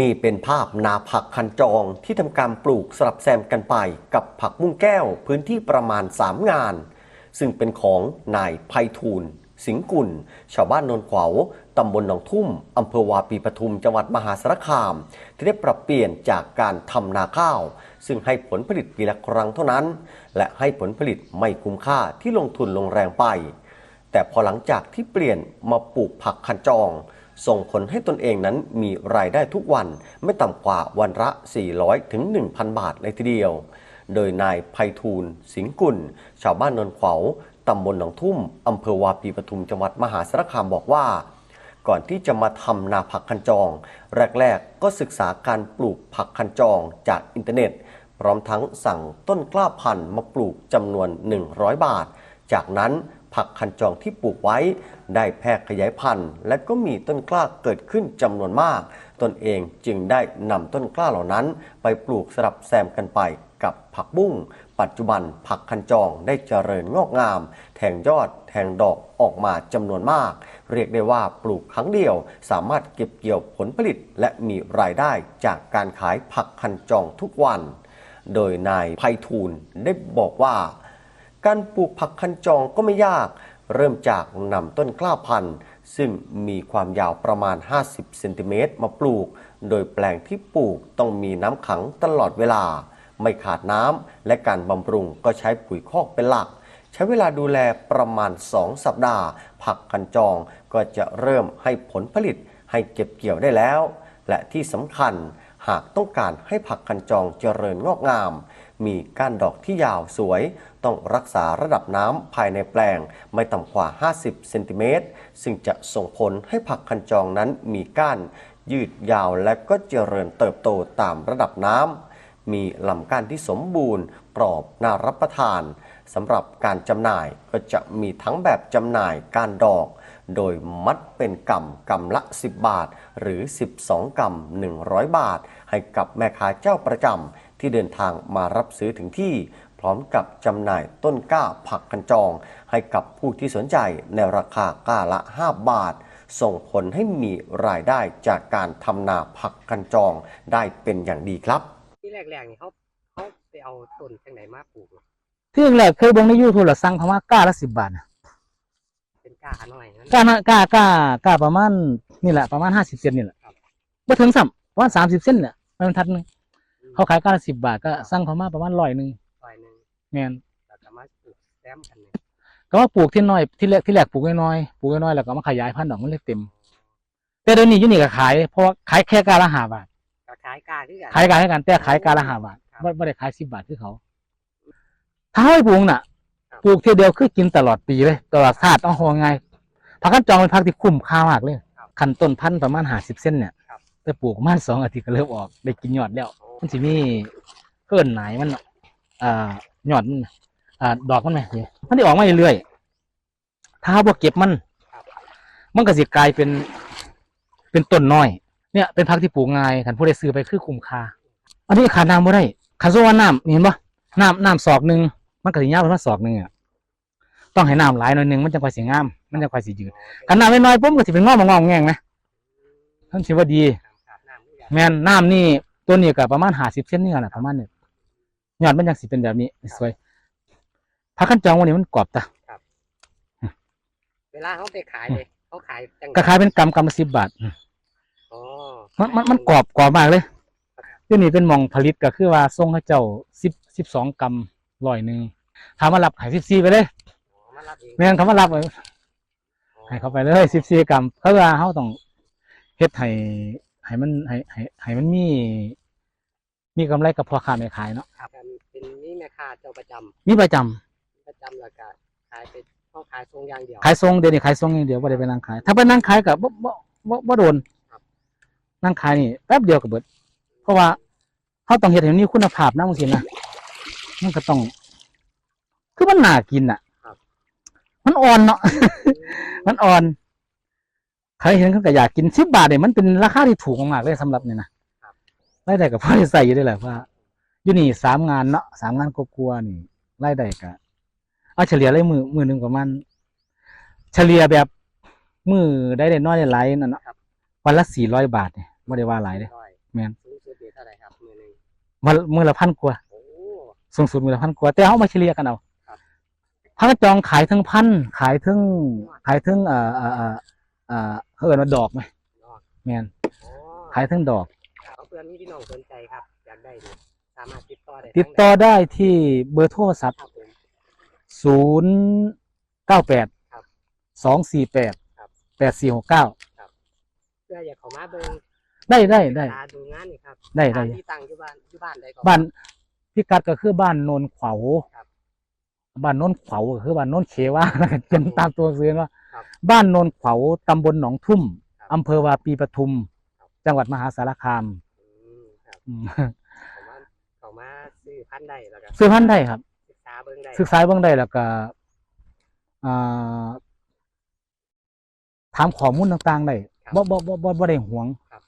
นี่เป็นภาพนาผักคันจองที่ทำการปลูกสลับแซมกันไปกับผักบุ้งแก้วพื้นที่ประมาณ 3 งาน ซึ่งเป็นของนายไพฑูรย์สิงห์กุล ชาวบ้านนนขวาวตำบลหนองทุ่มอำเภอวาปีปทุมจังหวัดมหาสารคาม ที่ได้ปรับเปลี่ยนจากการทำนาข้าว ซึ่งให้ผลผลิตปีละครั้งเท่านั้น และให้ผลผลิตไม่คุ้มค่าที่ลงทุนลงแรงไป แต่พอหลังจากที่เปลี่ยนมาปลูกผักคันจอง ส่งผลให้ตนเองนั้นมีรายได้ทุกวันไม่ต่ำกว่าวันละ 400 ถึง 1,000 บาทเลยทีเดียว โดยนายไพฑูรย์สิงห์กุล ชาวบ้านนนขวาวตำบลหนองทุ่มอำเภอวาปีปทุมจังหวัดมหาสารคามบอกว่า ก่อนที่จะมาทำนาผักคันจอง แรกๆ ก็ศึกษาการปลูกผักคันจองจากอินเทอร์เน็ต พร้อมทั้งสั่งต้นกล้าพันธุ์มาปลูกจำนวน 100 บาท จากนั้น ผักคันจองที่ปลูกไว้ ได้แพร่ขยายพันธุ์ และก็มีต้นกล้าเกิดขึ้นจำนวนมาก ตนเองจึงได้นำต้นกล้าเหล่านั้น ไปปลูกสลับแซมกันไปกับผักบุ้ง ปัจจุบันผักคันจองได้เจริญงอกงาม แทงยอด แทงดอกออกมาจำนวนมาก เรียกได้ว่าปลูกครั้งเดียว สามารถเก็บเกี่ยวผลผลิต และมีรายได้จากการขายผักคันจองทุกวัน โดยนายไพฑูรย์ได้บอกว่า การปลูกผักคันจองก็ไม่ยาก เริ่มจากนำต้นกล้าพันธุ์ ซึ่งมีความยาวประมาณ 50 เซนติเมตรมาปลูก โดยแปลงที่ปลูกต้องมีน้ำขังตลอดเวลา ไม่ขาดน้ำและการบำรุงก็ใช้ปุ๋ยคอกเป็นหลัก ใช้เวลาดูแลประมาณ 2 สัปดาห์ ผักคันจองก็จะเริ่มให้ผลผลิตให้เก็บเกี่ยวได้แล้ว และที่สำคัญหากต้องการให้ผักคันจองเจริญงอกงาม มีก้านดอกที่ยาวสวย ต้องรักษาระดับน้ำภายในแปลง ไม่ต่ำกว่า 50 เซนติเมตร ซึ่งจะส่งผลให้ผักคันจองนั้นมีก้าน ยืดยาวและก็เจริญเติบโตตามระดับน้ำ มีลำก้านที่สมบูรณ์ปลอบน่ารับประทานสำหรับการจำหน่ายก็จะมีทั้งแบบจำหน่ายก้านดอกโดยมัดเป็นกำกำละ 10 บาท หรือ 12กำ100 บาท ให้กับแม่ค้าเจ้าประจำ ที่เดินทางมารับซื้อถึงที่ พร้อมกับจำหน่ายต้นกล้าผักกันจอง ให้กับผู้ที่สนใจในราคากล้าละ 5 บาท ส่งผลให้มีรายได้จากการทำนาผักกันจองได้เป็นอย่างดีครับ ที่แรกๆนี่เขาเขาไปเอาต้นจังไหนมาปลูกเหรอที่แรกเคยเบิ่งในยูทูบแล้วสั่งเขาว่ากล้าละสิบบาทน่ะเป็นก้าหน่อยนั้นกล้าน่ะกล้ากล้ากล้าประมาณนี่แหละประมาณห้าสิบเซนนี่แหละครับไม่ถึงสัมประมาณสามสิบเซนเนี่ยมันบรรทัดหนึง เขาขายกล้าละสิบบาทก็สั่งเขามาประมาณร้อยหนึ่งซอยหนึ่งแมนแล้วก็มาปลูกแซมกันเนี่ยก็ว่าปลูกที่น้อยที่แรกที่แรกปลูกน้อยๆปลูกน้อยๆแล้วก็มาขยายพันธุ์ดอกมันเลยเต็ม แต่เดี๋ยวนี้อยูนี่ก็ขาย เพราะว่าขายแค่กาละห้าบาทก็ขายก้าที่กันขายกาให้กันแต่ขายกาละห้าบาทครับไม่ไม่ได้ขายสิบบาทคือเขา ถ้าให้ปลูกน่ะครับปลูกทีเดียวคือกินตลอดปีเลยตลอดชาติต้องหอไงผักกันจองเป็นผักที่คุ้มค่ามากเลยคันต้นพันธุ์ประมาณห้าสิบเส้นเนี่ยครับ แต่ปลูกประมาณสองอาทิตย์ก็เริ่มออก ได้กินยอดแล้ว มันสิมีเกินไหนมันอ่ายอดมันอ่าดอกมันไหมนี่มันได้ออกมาเรื่อยๆถ้าเราบ่เก็บมัน มันก็สิกลายเป็น เป็นต้นน้อย เนี่ย เป็นผักที่ปลูกง่ายคันผู้ใดซื้อไปคือคุ้มค่าอันนี้ขาดน้ำบ่ได้คันสมมุติว่าน้ำเห็นบ่น้ำน้ำศอกหนึ่งมันก็สิยาวประมาศอกหนึ่งอะต้องให้น้ำหลายหน่อยหนึ่งมันจะค่อยสิงาม มันจะค่อยสิยืดคันน้ำน้อยๆปุ๊บก็สิเป็นงอกมางอกแงงไหมท่านสิว่าดี แม่นน้ำนี่ตัวนี้ก็ประมาณห้าสิบเซนนี่แหละประมาณนี้ยอดมันยังสิเป็นแบบนี้สวยผักขั้นจองวันนี้มันกรอบตาเวลาเขาไปขายเลยเขาขายจังก็ขายเป็นกำกำละสิบบาทอ๋อมันมันมันกรอบกรอบมากเลยที่นี่เป็นหมองผลิตก็คือว่าส่งให้เจ้าสิบสิบสองกำร้อยหนึ่งถามมารับขายสิบสี่ไปเลยอ๋อมารับเองแม่นเขามารับไว้ให้เขาไปเลยสิบสี่กำเขาว่าเขาต้องเฮ็ดให้ ให้มันให้ให้ให้มันมี มีกำไรกับพ่อค้าแม่ขายเนาะครับเป็นนี่แม่ค้าเจ้าประจำมีประจำประจำแล้วก็ขายไปเขาขายทรงอย่างเดียว ขายทรงเดี๋ยวนี้ขายทรงอย่างเดียวไม่ได้ไปนั่งขาย ถ้าไปนั่งขายกับบ่บ่บ่บ่โดนครับ นั่งขายนี่แป๊บเดียวก็เบิด เพราะว่าเขาต้องเฮ็ดให้มันมีคุณภาพนะบางทีนะมันก็ต้อง คือมันน่ากินอะมันอ่อนเนาะ มันอ่อนใครเห็นเขาก็อยากกินสิบบาทเนี่ยมันเป็นราคาที่ถูกมากๆเลยสำหรับเนี่ยนะครับรายได้กับพ่อได้ใส่อยู่ด้วยแหละว่าอยู่นี่สามงานเนาะสามงานกลัวาๆนี่รายได้ก็เอาเฉลี่ยเลยมือมือหนึ่งประมาณเฉลี่ยแบบมือได้ได้น้อยได้หลายนั่นเนาะวันละสี่ร้อยบาทเนี่ยไม่ได้ว่าหลายเลยร้อยแม่นสูงสุดอยู่เท่าไหร่ครับมือหนึ่งมือมือละพันกว่าโอ้สูงสุดมือละพันกว่าแต่เขามาเฉลี่ยกันเอาครับพักจองขายทั้งพันขายทั้งขายทั้งเอ่อเอ่อเอ่อเอ่อเขาเอิ้นว่าดอกไหมดอก แม่นโอ้ขายทั้งดอก เอาเพื่อนมีพี่น้องสนใจครับอยากได้นี่สามารถติดต่อได้ติดต่อได้ที่เบอร์โทรศัพท์ครับผม ศูนย์เก้าแปดครับสองสี่แปดครับ แปดสี่หกเก้าเพื่ออยากเข้ามาเบิ่งได้ได้ได้ ตาดูงานนี่ครับได้ได้สถานที่ตั้งอยู่บ้านอยู่บ้านใดก็บ้านพิกัดก็คือบ้านโนนขวาวครับบ้านโนนขวาวก็คือบ้านโนนเขวาจำตามตัวเสือว่าครั บบ้านโนนขวาวตำบลหนองทุ่มครับอำเภอวาปีปทุมครับจังหวัดมหาสารคามอืมครับอืมเข้ามาเข้ามาซื้อพันธุ์ได้แล้วก็ซื้อพันธุ์ได้ครับ ศึกษาเบิ่งได้ศึกษาเบื้องได้แล้วก็อ่าถามข้อมูลต่างๆได้บ่บ่บ่บ่บ่ได้หวงครับ